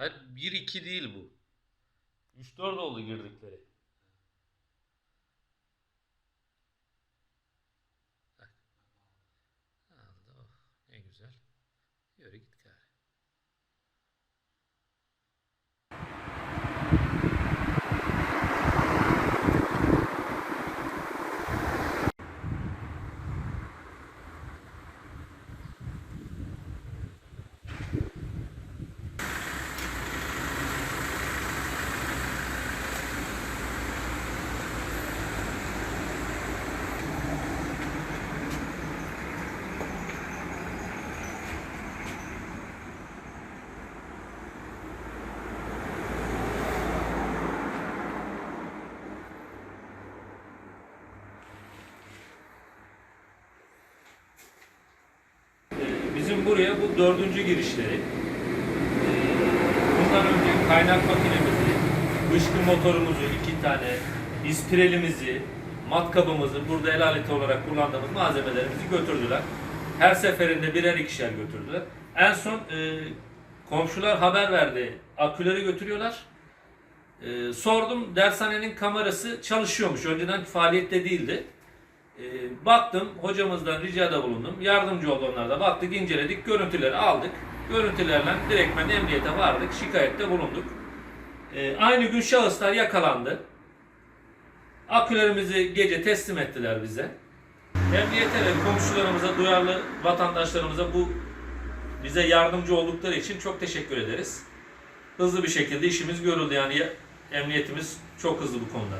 Hayır 1-2 değil bu. 3-4 oldu girdikleri. Aldı o. Ne güzel. Yürü git Bizim buraya bu dördüncü girişleri. Bundan önce kaynak makinemizi, bışkı motorumuzu iki tane, ispirelimizi, matkabımızı, burada el aleti olarak kullandığımız malzemelerimizi götürdüler. Her seferinde birer ikişer götürdüler. En son e, komşular haber verdi. Aküleri götürüyorlar. E, sordum dershanenin kamerası çalışıyormuş. Önceden faaliyette değildi. E, baktım hocamızdan ricada bulundum. Yardımcı oldu onlar da. Baktık inceledik. Görüntüleri aldık. Görüntülerle direktmen emniyete vardık. Şikayette bulunduk. E, aynı gün şahıslar yakalandı. Akülerimizi gece teslim ettiler bize. Emniyete ve komşularımıza, duyarlı vatandaşlarımıza bu bize yardımcı oldukları için çok teşekkür ederiz. Hızlı bir şekilde işimiz görüldü yani ya- emniyetimiz çok hızlı bu konuda.